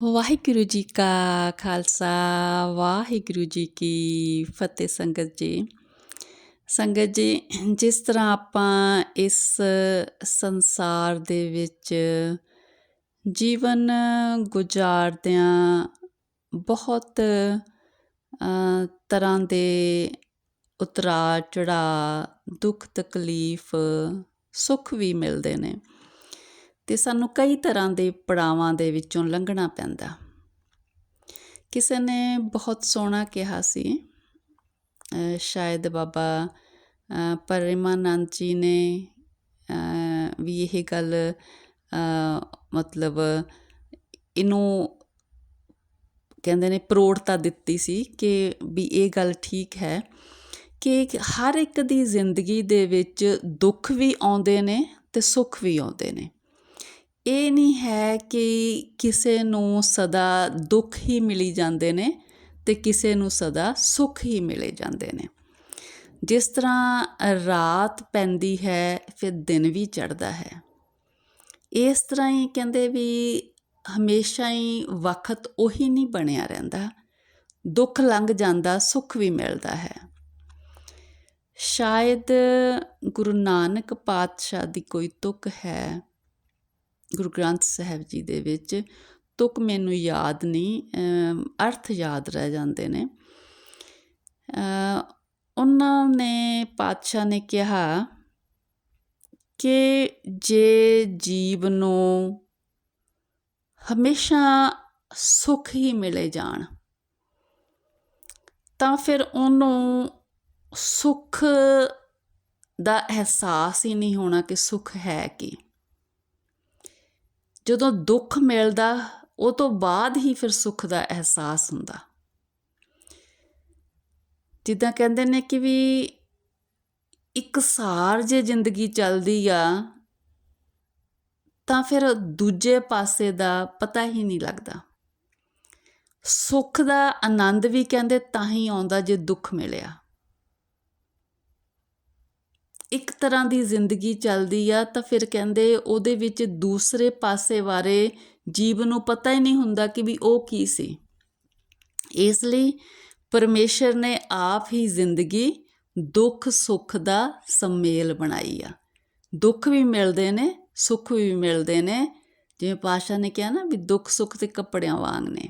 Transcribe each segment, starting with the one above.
ਵਾਹਿਗੁਰੂ ਜੀ ਕਾ ਖਾਲਸਾ, ਵਾਹਿਗੁਰੂ ਜੀ ਕੀ ਫਤਿਹ ਸੰਗਤ ਜੀ। ਸੰਗਤ ਜੀ, ਜਿਸ ਤਰ੍ਹਾਂ ਆਪਾਂ ਇਸ ਸੰਸਾਰ ਦੇ ਵਿੱਚ ਜੀਵਨ ਗੁਜ਼ਾਰਦਿਆਂ ਬਹੁਤ ਤਰ੍ਹਾਂ ਦੇ ਉਤਰਾਅ ਚੜ੍ਹਾਅ ਦੁੱਖ ਤਕਲੀਫ ਸੁੱਖ ਵੀ ਮਿਲਦੇ ਨੇ। ਤੇ ਸਾਨੂੰ ਕਈ ਤਰ੍ਹਾਂ ਦੇ ਪੜਾਵਾਂ ਦੇ ਵਿੱਚੋਂ ਲੰਘਣਾ ਪੈਂਦਾ। ਕਿਸੇ ਨੇ ਬਹੁਤ ਸੋਹਣਾ ਕਿਹਾ ਸੀ ਸ਼ਾਇਦ ਬਾਬਾ ਅ, ਪਰਮਾਨੰਦ ਜੀ ਨੇ ਵੀ ਇਹ ਗੱਲ ਮਤਲਬ ਇਹਨੂੰ ਕਹਿੰਦੇ ਨੇ ਪ੍ਰੋੜਤਾ ਦਿੱਤੀ ਸੀ ਕਿ ਵੀ ਇਹ ਗੱਲ ਠੀਕ ਹੈ ਕਿ ਹਰ ਇੱਕ ਦੀ ਜ਼ਿੰਦਗੀ ਦੇ ਵਿੱਚ ਦੁੱਖ ਵੀ ਆਉਂਦੇ ਨੇ ਤੇ ਸੁੱਖ ਵੀ ਆਉਂਦੇ ਨੇ। ਇਹ ਨਹੀਂ ਹੈ ਕਿ ਕਿਸੇ ਨੂੰ ਸਦਾ ਦੁੱਖ ਹੀ ਮਿਲੀ ਜਾਂਦੇ ਨੇ ਤੇ ਕਿਸੇ ਨੂੰ ਸਦਾ ਸੁੱਖ ਹੀ ਮਿਲੇ ਜਾਂਦੇ ਨੇ। ਜਿਸ ਤਰ੍ਹਾਂ ਰਾਤ ਪੈਂਦੀ ਹੈ, ਫਿਰ ਦਿਨ ਵੀ ਚੜ੍ਹਦਾ ਹੈ। ਇਸ ਤਰ੍ਹਾਂ ਹੀ ਕਹਿੰਦੇ ਵੀ ਹਮੇਸ਼ਾ ਹੀ ਵਕਤ ਉਹੀ ਨਹੀਂ ਬਣਿਆ ਰਹਿੰਦਾ। ਦੁੱਖ ਲੰਘ ਜਾਂਦਾ, ਸੁੱਖ ਵੀ ਮਿਲਦਾ ਹੈ। ਸ਼ਾਇਦ ਗੁਰੂ ਨਾਨਕ ਪਾਤਸ਼ਾਹ ਦੀ ਕੋਈ ਤੁਕ ਹੈ ਗੁਰੂ ਗ੍ਰੰਥ ਸਾਹਿਬ ਜੀ ਦੇ ਵਿੱਚ ਤੁਕ ਮੈਨੂੰ ਯਾਦ ਨਹੀਂ ਅਰਥ ਯਾਦ ਰਹਿ ਜਾਂਦੇ ਨੇ। ਉਹਨਾਂ ਨੇ ਪਾਤਸ਼ਾਹ ਨੇ ਕਿਹਾ ਕਿ ਜੇ ਜੀਵ ਨੂੰ ਹਮੇਸ਼ਾ ਸੁੱਖ ਹੀ ਮਿਲੇ ਜਾਣ, ਤਾਂ ਫਿਰ ਉਹਨੂੰ ਸੁੱਖ ਦਾ ਅਹਿਸਾਸ ਹੀ ਨਹੀਂ ਹੋਣਾ ਕਿ ਸੁੱਖ ਹੈ ਕੀ। ਜਦੋਂ ਦੁੱਖ ਮਿਲਦਾ, ਉਹ ਤੋਂ ਬਾਅਦ ਹੀ ਫਿਰ ਸੁੱਖ ਦਾ ਅਹਿਸਾਸ ਹੁੰਦਾ। ਜਿੱਦਾਂ ਕਹਿੰਦੇ ਨੇ ਕਿ ਵੀ ਇੱਕ ਸਾਰ ਜੇ ਜ਼ਿੰਦਗੀ ਚੱਲਦੀ ਆ, ਤਾਂ ਫਿਰ ਦੂਜੇ ਪਾਸੇ ਦਾ ਪਤਾ ਹੀ ਨਹੀਂ ਲੱਗਦਾ। ਸੁੱਖ ਦਾ ਆਨੰਦ ਵੀ ਕਹਿੰਦੇ ਤਾਂ ਹੀ ਆਉਂਦਾ ਜੇ ਦੁੱਖ ਮਿਲਿਆ। ਇੱਕ ਤਰ੍ਹਾਂ ਦੀ ਜ਼ਿੰਦਗੀ ਚੱਲਦੀ ਆ, ਤਾਂ ਫਿਰ ਕਹਿੰਦੇ ਉਹਦੇ ਵਿੱਚ ਦੂਸਰੇ ਪਾਸੇ ਬਾਰੇ ਜੀਵ ਨੂੰ ਪਤਾ ਹੀ ਨਹੀਂ ਹੁੰਦਾ ਕਿ ਵੀ ਉਹ ਕੀ ਸੀ। ਇਸ ਲਈ ਪਰਮੇਸ਼ਰ ਨੇ ਆਪ ਹੀ ਜ਼ਿੰਦਗੀ, ਦੁੱਖ, ਸੁੱਖ ਦਾ ਸੰਮੇਲ ਬਣਾਈ ਆ। ਦੁੱਖ ਵੀ ਮਿਲਦੇ ਨੇ, ਸੁੱਖ ਵੀ ਮਿਲਦੇ ਨੇ। ਜਿਵੇਂ ਪਾਸ਼ਾ ਨੇ ਕਿਹਾ ਨਾ ਵੀ ਦੁੱਖ ਸੁੱਖ ਤੇ ਕੱਪੜਿਆਂ ਵਾਂਗ ਨੇ।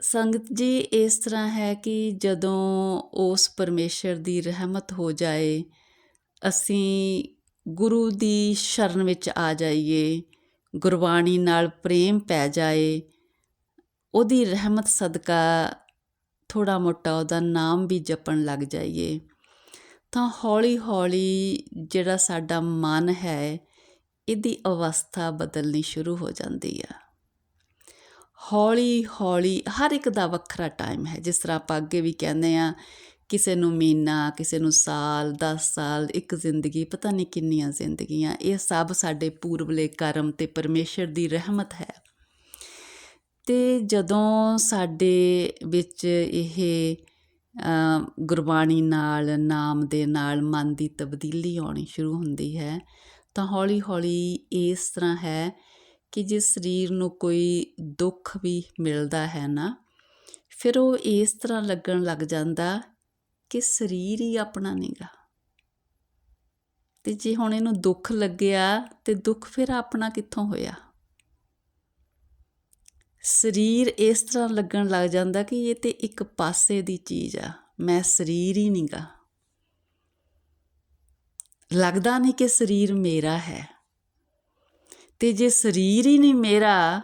ਸੰਗਤ ਜੀ, ਇਸ ਤਰ੍ਹਾਂ ਹੈ ਕਿ ਜਦੋਂ ਉਸ ਪਰਮੇਸ਼ਰ ਦੀ ਰਹਿਮਤ ਹੋ ਜਾਏ, ਅਸੀਂ ਗੁਰੂ ਦੀ ਸ਼ਰਨ ਵਿੱਚ ਆ ਜਾਈਏ, ਗੁਰਬਾਣੀ ਨਾਲ ਪ੍ਰੇਮ ਪੈ ਜਾਏ, ਉਹਦੀ ਰਹਿਮਤ ਸਦਕਾ ਥੋੜਾ ਮੋਟਾ ਉਹਦਾ ਨਾਮ ਵੀ ਜਪਣ ਲੱਗ ਜਾਈਏ। ਤਾਂ ਹੌਲੀ ਹੌਲੀ ਜਿਹੜਾ ਸਾਡਾ ਮਨ ਹੈ, ਇਹਦੀ ਅਵਸਥਾ ਬਦਲਣੀ ਸ਼ੁਰੂ ਹੋ ਜਾਂਦੀ ਆ। ਹੌਲੀ ਹੌਲੀ ਹਰ ਇੱਕ ਦਾ ਵੱਖਰਾ ਟਾਈਮ ਹੈ। ਜਿਸ ਤਰ੍ਹਾਂ ਆਪਾਂ ਅੱਗੇ ਵੀ ਕਹਿੰਦੇ ਆ ਕਿਸੇ ਨੂੰ ਮਹੀਨਾ, ਕਿਸੇ ਨੂੰ ਸਾਲ 10 ਸਾਲ, ਇੱਕ ਜ਼ਿੰਦਗੀ, ਪਤਾ ਨਹੀਂ ਕਿੰਨੀਆਂ ਜ਼ਿੰਦਗੀਆਂ, ਇਹ ਸਭ ਸਾਡੇ ਪੂਰਬਲੇ ਕਰਮ ਤੇ ਪਰਮੇਸ਼ਰ ਦੀ ਰਹਿਮਤ ਹੈ। ਤੇ ਜਦੋਂ ਸਾਡੇ ਵਿੱਚ ਇਹ ਗੁਰਬਾਣੀ ਨਾਲ, ਨਾਮ ਦੇ ਨਾਲ ਮਨ ਦੀ ਤਬਦੀਲੀ ਆਉਣੀ ਸ਼ੁਰੂ ਹੁੰਦੀ ਹੈ, ਤਾਂ ਹੌਲੀ ਹੌਲੀ ਇਸ ਤਰ੍ਹਾਂ ਹੈ ਕਿ ਜੇ ਸਰੀਰ ਨੂੰ ਕੋਈ ਦੁੱਖ ਵੀ ਮਿਲਦਾ ਹੈ ਨਾ, ਫਿਰ ਉਹ ਇਸ ਤਰ੍ਹਾਂ ਲੱਗਣ ਲੱਗ ਜਾਂਦਾ ਕਿ ਸਰੀਰ ਹੀ ਆਪਣਾ ਨਹੀਂਗਾ ਤੇ ਜੇ ਹੁਣ ਇਹਨੂੰ ਦੁੱਖ ਲੱਗਿਆ ਤੇ ਦੁੱਖ ਫਿਰ ਆਪਣਾ ਕਿੱਥੋਂ ਹੋਇਆ? ਸਰੀਰ ਇਸ ਤਰ੍ਹਾਂ ਲੱਗਣ ਲੱਗ ਜਾਂਦਾ ਕਿ ਇਹ ਤੇ ਇੱਕ ਪਾਸੇ ਦੀ ਚੀਜ਼ ਆ, ਮੈਂ ਸਰੀਰ ਹੀ ਨਹੀਂਗਾ ਲੱਗਦਾ ਨਹੀਂ ਕਿ ਸਰੀਰ ਮੇਰਾ ਹੈ। ਤੇ ਜੇ ਸਰੀਰ ਹੀ ਨਹੀਂ ਮੇਰਾ,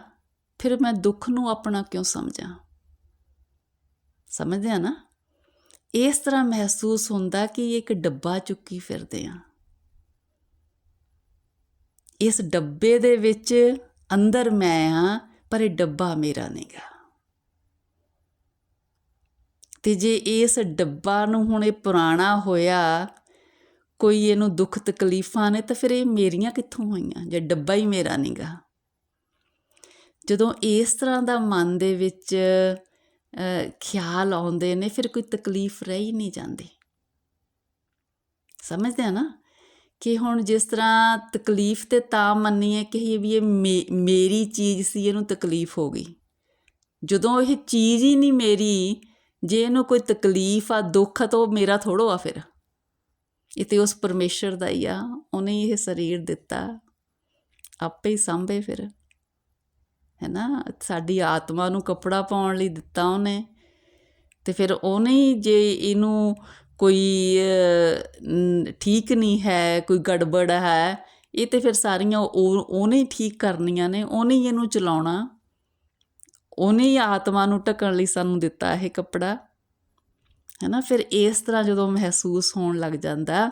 ਫਿਰ ਮੈਂ ਦੁੱਖ ਨੂੰ ਆਪਣਾ ਕਿਉਂ ਸਮਝਾਂ? ਸਮਝਦੇ ਆ ਨਾ? ਇਸ ਤਰ੍ਹਾਂ ਮਹਿਸੂਸ ਹੁੰਦਾ ਕਿ ਇੱਕ ਡੱਬਾ ਚੁੱਕੀ ਫਿਰਦੇ ਆ। ਇਸ ਡੱਬੇ ਦੇ ਵਿੱਚ ਅੰਦਰ ਮੈਂ ਆ ਪਰ ਇਹ ਡੱਬਾ ਮੇਰਾ ਨਹੀਂਗਾ ਤੇ ਜੇ ਇਸ ਡੱਬਾ ਨੂੰ ਹੁਣ ਇਹ ਪੁਰਾਣਾ ਹੋਇਆ ਕੋਈ ਇਹਨੂੰ ਦੁੱਖ ਤਕਲੀਫਾਂ ਨੇ ਤਾਂ ਫਿਰ ਇਹ ਮੇਰੀਆਂ ਕਿੱਥੋਂ ਹੋਈਆਂ? ਜੇ ਡੱਬਾ ਹੀ ਮੇਰਾ ਨਹੀਂਗਾ ਜਦੋਂ ਇਸ ਤਰ੍ਹਾਂ ਦਾ ਮਨ ਦੇ ਵਿੱਚ ਖਿਆਲ ਆਉਂਦੇ ਨੇ, ਫਿਰ ਕੋਈ ਤਕਲੀਫ ਰਹਿ ਹੀ ਨਹੀਂ ਜਾਂਦੀ। ਸਮਝਦੇ ਆ ਨਾ? ਕਿ ਹੁਣ ਜਿਸ ਤਰ੍ਹਾਂ ਤਕਲੀਫ ਤੇ ਤਾਂ ਮੰਨੀਏ ਕਿ ਵੀ ਇਹ ਮੇ- ਮੇਰੀ ਚੀਜ਼ ਸੀ, ਇਹਨੂੰ ਤਕਲੀਫ ਹੋ ਗਈ। ਜਦੋਂ ਇਹ ਚੀਜ਼ ਹੀ ਨਹੀਂ ਮੇਰੀ, ਜੇ ਇਹਨੂੰ ਕੋਈ ਤਕਲੀਫ ਆ, ਦੁੱਖ ਆ, ਤਾਂ ਉਹ ਮੇਰਾ ਥੋੜੋ ਆ ਫਿਰ। ਇਹ ਤੇ ਉਸ ਪਰਮੇਸ਼ਰ ਦਾ ਹੀ ਆ, ਉਹਨੇ ਇਹ ਸਰੀਰ ਦਿੱਤਾ। ਆਪੇ ਹੀ ਸੰਭੇ ਫਿਰ। ਹੈ ਨਾ ਸਾਡੀ ਆਤਮਾ ਨੂੰ ਕੱਪੜਾ ਪਾਉਣ ਲਈ ਦਿੱਤਾ ਉਹਨੇ। ਤੇ ਫਿਰ ਉਹਨੇ ਹੀ ਜੇ ਇਹਨੂੰ ਕੋਈ ਠੀਕ ਨਹੀਂ ਹੈ, ਕੋਈ ਗੜਬੜ ਹੈ, ਇਹ ਤੇ ਫਿਰ ਸਾਰੀਆਂ ਉਹ, ਉਹਨੇ ਹੀ ਠੀਕ ਕਰਨੀਆਂ ਨੇ, ਉਹਨੇ ਹੀ ਇਹਨੂੰ ਚਲਾਉਣਾ। ਉਹਨੇ ਹੀ ਆਤਮਾ ਨੂੰ ਢਕਣ ਲਈ ਸਾਨੂੰ ਦਿੱਤਾ ਇਹ ਕੱਪੜਾ। ਹੈ ਨਾ? ਫਿਰ ਇਸ ਤਰ੍ਹਾਂ ਜਦੋਂ ਮਹਿਸੂਸ ਹੋਣ ਲੱਗ ਜਾਂਦਾ,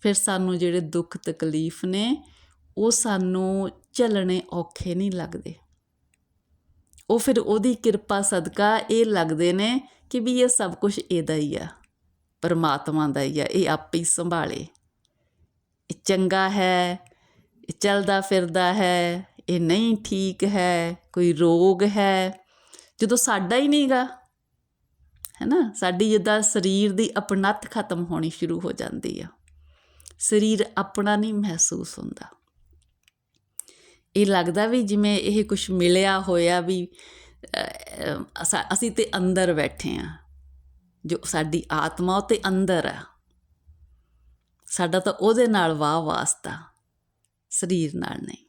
ਫਿਰ ਸਾਨੂੰ ਜਿਹੜੇ ਦੁੱਖ ਤਕਲੀਫ ਨੇ, ਉਹ ਸਾਨੂੰ ਝੱਲਣੇ ਔਖੇ ਨਹੀਂ ਲੱਗਦੇ। ਉਹ ਫਿਰ ਉਹਦੀ ਕਿਰਪਾ, ਸਦਕਾ ਇਹ ਲੱਗਦੇ ਨੇ ਕਿ ਵੀ ਇਹ ਸਭ ਕੁਝ ਇਹਦਾ ਹੀ ਆ, ਪਰਮਾਤਮਾ ਦਾ ਹੀ ਆ, ਇਹ ਆਪੇ ਹੀ ਸੰਭਾਲੇ। ਇਹ ਚੰਗਾ ਹੈ, ਇਹ ਚੱਲਦਾ ਫਿਰਦਾ ਹੈ, ਇਹ ਨਹੀਂ ਠੀਕ ਹੈ, ਕੋਈ ਰੋਗ ਹੈ, ਜਦੋਂ ਸਾਡਾ ਹੀ ਨਹੀਂਗਾ ਹੈ ਨਾ ਸਾਡੀ ਜਿੱਦਾਂ ਸਰੀਰ ਦੀ ਅਪਣਤ ਖਤਮ ਹੋਣੀ ਸ਼ੁਰੂ ਹੋ ਜਾਂਦੀ ਆ। ਸਰੀਰ ਆਪਣਾ ਨਹੀਂ ਮਹਿਸੂਸ ਹੁੰਦਾ। ਇਹ ਲੱਗਦਾ ਵੀ ਜਿਵੇਂ ਇਹ ਕੁਝ ਮਿਲਿਆ ਹੋਇਆ ਵੀ ਅਸੀਂ ਤੇ ਅੰਦਰ ਬੈਠੇ ਆ। ਜੋ ਸਾਡੀ ਆਤਮਾ ਉਹ ਤੇ ਅੰਦਰ ਆ। ਸਾਡਾ ਤਾਂ ਉਹਦੇ ਨਾਲ ਵਾਹ ਵਾਸਤਾ। ਸਰੀਰ ਨਾਲ ਨਹੀਂ।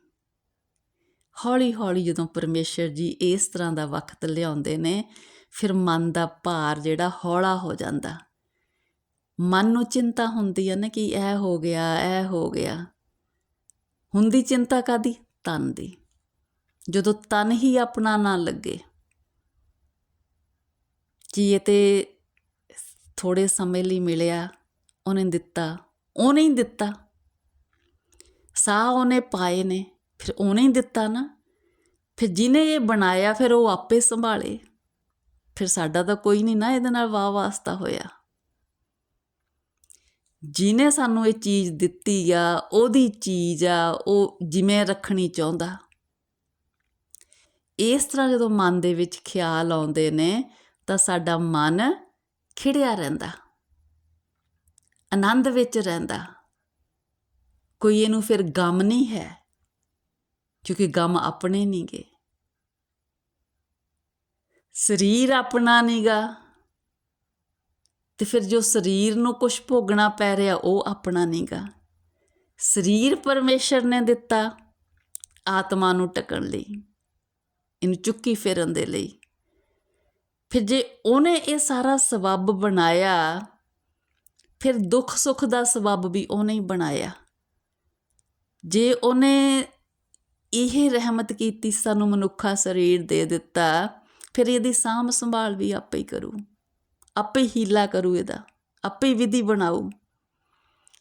ਹੌਲੀ ਹੌਲੀ ਜਦੋਂ ਪਰਮੇਸ਼ਰ ਜੀ ਇਸ ਤਰ੍ਹਾਂ ਦਾ ਵਕਤ ਲਿਆਉਂਦੇ ਨੇ ਫਿਰ ਮਨ ਦਾ ਭਾਰ ਜਿਹੜਾ ਹੌਲਾ ਹੋ ਜਾਂਦਾ। ਮਨ ਨੂੰ ਚਿੰਤਾ ਹੁੰਦੀ ਹੈ ਨਾ ਕਿ ਇਹ ਹੋ ਗਿਆ, ਇਹ ਹੋ ਗਿਆ। ਹੁੰਦੀ ਚਿੰਤਾ ਕਾਦੀ ਤਨ ਦੀ। ਜਦੋਂ ਤਨ ਹੀ ਆਪਣਾ ਨਾ ਲੱਗੇ। ਕਿ ਇਹ ਤੇ ਥੋੜੇ ਸਮੇਂ ਲਈ ਮਿਲਿਆ? ਉਹਨੇ ਦਿੱਤਾ। ਉਹਨੇ ਹੀ ਦਿੱਤਾ। ਸਾਹ ਉਹਨੇ ਪਾਏ ਨੇ। ਫਿਰ ਉਹਨੇ ਹੀ ਦਿੱਤਾ ਨਾ। ਫਿਰ ਜਿਹਨੇ ਇਹ ਬਣਾਇਆ, ਫਿਰ ਉਹ ਆਪੇ ਸੰਭਾਲੇ। ਫਿਰ ਸਾਡਾ ਤਾਂ ਕੋਈ ਨਹੀਂ ਨਾ ਇਹਦੇ ਨਾਲ ਵਾਹ ਵਾਸਤਾ ਹੋਇਆ। ਜਿਹਨੇ ਸਾਨੂੰ ਇਹ ਚੀਜ਼ ਦਿੱਤੀ ਆ, ਉਹਦੀ ਚੀਜ਼ ਆ, ਉਹ ਜਿਵੇਂ ਰੱਖਣੀ ਚਾਹੁੰਦਾ। ਇਸ ਤਰ੍ਹਾਂ ਜਦੋਂ ਮਨ ਦੇ ਵਿੱਚ ਖਿਆਲ ਆਉਂਦੇ ਨੇ, ਤਾਂ ਸਾਡਾ ਮਨ ਖਿੜਿਆ ਰਹਿੰਦਾ। ਆਨੰਦ ਵਿੱਚ ਰਹਿੰਦਾ। ਕੋਈ ਇਹਨੂੰ ਫਿਰ ਗਮ ਨਹੀਂ ਹੈ, ਕਿਉਂਕਿ ਗਮ ਆਪਣੇ ਨਹੀਂਗੇ ਸਰੀਰ ਆਪਣਾ ਨਹੀਂਗਾ ਤੇ ਫਿਰ ਜੋ ਸਰੀਰ ਨੂੰ ਕੁਝ ਭੋਗਣਾ ਪੈ ਰਿਹਾ, ਉਹ ਆਪਣਾ ਨਹੀਂਗਾ ਸਰੀਰ ਪਰਮੇਸ਼ਰ ਨੇ ਦਿੱਤਾ ਆਤਮਾ ਨੂੰ ਟਕਣ ਲਈ, ਇਹਨੂੰ ਚੁੱਕੀ ਫਿਰਨ ਦੇ ਲਈ। ਫਿਰ ਜੇ ਉਹਨੇ ਇਹ ਸਾਰਾ ਸਬੱਬ ਬਣਾਇਆ, ਫਿਰ ਦੁੱਖ ਸੁੱਖ ਦਾ ਸਬੱਬ ਵੀ ਉਹਨੇ ਹੀ ਬਣਾਇਆ। ਜੇ ਉਹਨੇ ਇਹ ਰਹਿਮਤ ਕੀਤੀ, ਸਾਨੂੰ ਮਨੁੱਖਾ ਸਰੀਰ ਦੇ ਦਿੱਤਾ ਫਿਰ ਇਹਦੀ ਸਾਂਭ ਸੰਭਾਲ ਵੀ ਆਪੇ ਹੀ ਕਰੂ, ਆਪੇ ਹੀਲਾ ਕਰੂ ਇਹਦਾ, ਆਪੇ ਵਿਧੀ ਬਣਾਉ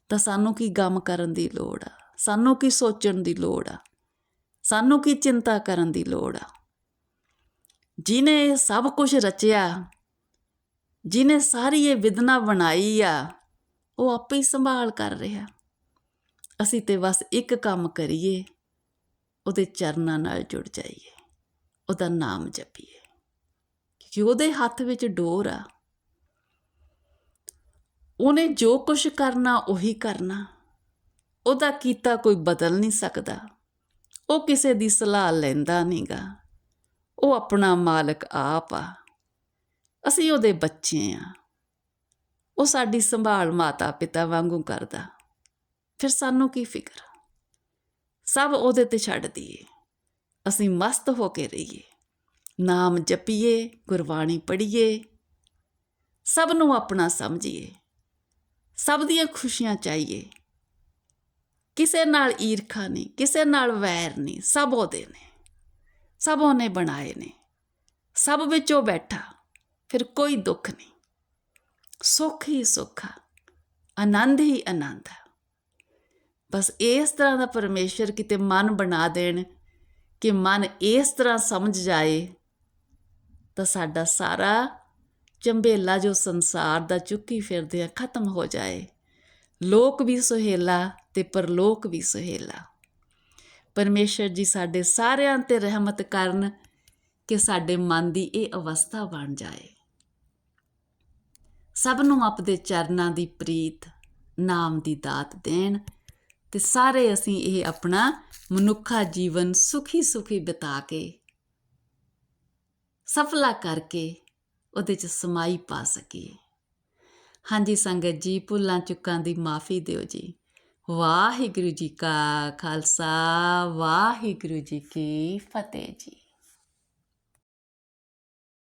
ਤਾਂ ਸਾਨੂੰ ਕੀ ਗਮ ਕਰਨ ਦੀ ਲੋੜ ਆ? ਸਾਨੂੰ ਕੀ ਸੋਚਣ ਦੀ ਲੋੜ ਆ? ਸਾਨੂੰ ਕੀ ਚਿੰਤਾ ਕਰਨ ਦੀ ਲੋੜ ਆ? ਜਿਨੇ ਇਹ ਸਭ ਕੁਝ ਰਚਿਆ ਜਿਨੇ ਸਾਰੀ ਇਹ ਵਿਦਨਾ ਬਣਾਈ ਆ, ਉਹ ਆਪੇ ਹੀ ਸੰਭਾਲ ਕਰ ਰਿਹਾ। ਅਸੀਂ ਤੇ ਬਸ ਇੱਕ ਕੰਮ ਕਰੀਏ, ਉਹਦੇ ਚਰਨਾਂ ਨਾਲ ਜੁੜ ਜਾਈਏ, ਉਹਦਾ ਨਾਮ ਜਪੀਏ। ਕਿ ਉਹਦੇ ਹੱਥ ਵਿੱਚ ਡੋਰ ਆ। ਉਹਨੇ ਜੋ ਕੁਝ ਕਰਨਾ, ਉਹੀ ਕਰਨਾ। ਉਹਦਾ ਕੀਤਾ ਕੋਈ ਬਦਲ ਨਹੀਂ ਸਕਦਾ। ਉਹ ਕਿਸੇ ਦੀ ਸਲਾਹ ਲੈਂਦਾ ਨਹੀਂਗਾ। ਉਹ ਆਪਣਾ ਮਾਲਕ ਆਪ ਆ। ਅਸੀਂ ਉਹਦੇ ਬੱਚੇ ਆ। ਉਹ ਸਾਡੀ ਸੰਭਾਲ ਮਾਤਾ ਪਿਤਾ ਵਾਂਗੂ ਕਰਦਾ। ਫਿਰ ਸਾਨੂੰ ਕੀ ਫਿਕਰ? ਸਭ ਉਹਦੇ ਤੇ ਛੱਡ ਦਈਏ। ਅਸੀਂ ਮਸਤ ਹੋ ਕੇ ਰਹੀਏ। ਨਾਮ ਜਪੀਏ, ਗੁਰਬਾਣੀ ਪੜ੍ਹੀਏ, ਸਭ ਨੂੰ ਆਪਣਾ ਸਮਝੀਏ, ਸਭ ਦੀਆਂ ਖੁਸ਼ੀਆਂ ਚਾਹੀਏ। ਕਿਸੇ ਨਾਲ ਈਰਖਾ ਨਹੀਂ, ਕਿਸੇ ਨਾਲ ਵੈਰ ਨਹੀਂ, ਸਭ ਉਹਦੇ ਨੇ, ਸਭ ਉਹਨੇ ਬਣਾਏ ਨੇ, ਸਭ ਵਿੱਚੋਂ ਬੈਠਾ, ਫਿਰ ਕੋਈ ਦੁੱਖ ਨਹੀਂ। ਸੁੱਖ ਹੀ ਸੁੱਖ ਆਨੰਦ ਹੀ ਆਨੰਦ ਬਸ ਇਸ ਤਰ੍ਹਾਂ ਦਾ ਪਰਮੇਸ਼ਰ ਕਿਤੇ ਮਨ ਬਣਾ ਦੇਣ, ਕਿ ਮਨ ਇਸ ਤਰ੍ਹਾਂ ਸਮਝ ਜਾਏ ਤਾਂ ਸਾਡਾ ਸਾਰਾ ਚੰਬੇਲਾ ਜੋ ਸੰਸਾਰ ਦਾ ਚੁੱਕੀ ਫਿਰਦੇ ਆ ਖਤਮ ਹੋ ਜਾਏ। ਲੋਕ ਵੀ ਸੁਹੇਲਾ ਤੇ ਪਰਲੋਕ ਵੀ ਸੁਹੇਲਾ। ਪਰਮੇਸ਼ਰ ਜੀ ਸਾਡੇ ਸਾਰਿਆਂ ਤੇ ਰਹਿਮਤ ਕਰਨ ਕਿ ਸਾਡੇ ਮਨ ਦੀ ਇਹ ਅਵਸਥਾ ਬਣ ਜਾਏ। ਸਭ ਨੂੰ ਆਪਦੇ ਚਰਨਾਂ ਦੀ ਪ੍ਰੀਤ, ਨਾਮ ਦੀ ਦਾਤ ਦੇਣ ਤੇ ਸਾਰੇ ਅਸੀਂ ਇਹ ਆਪਣਾ ਮਨੁੱਖਾ ਜੀਵਨ ਸੁਖੀ ਸੁਖੀ ਬਿਤਾ ਕੇ ਸਫਲਾ ਕਰਕੇ ਉਹਦੇ ਚ ਸਮਾਈ ਪਾ ਸਕੀਏ ਹਾਂਜੀ ਸੰਗਤ ਜੀ, ਭੁੱਲਾਂ ਚੁੱਕਾਂ ਦੀ ਮਾਫੀ ਦਿਓ ਜੀ। ਵਾਹਿਗੁਰੂ ਜੀ ਕਾ ਖਾਲਸਾ, ਵਾਹਿਗੁਰੂ ਜੀ ਕੀ ਫਤਿਹ ਜੀ।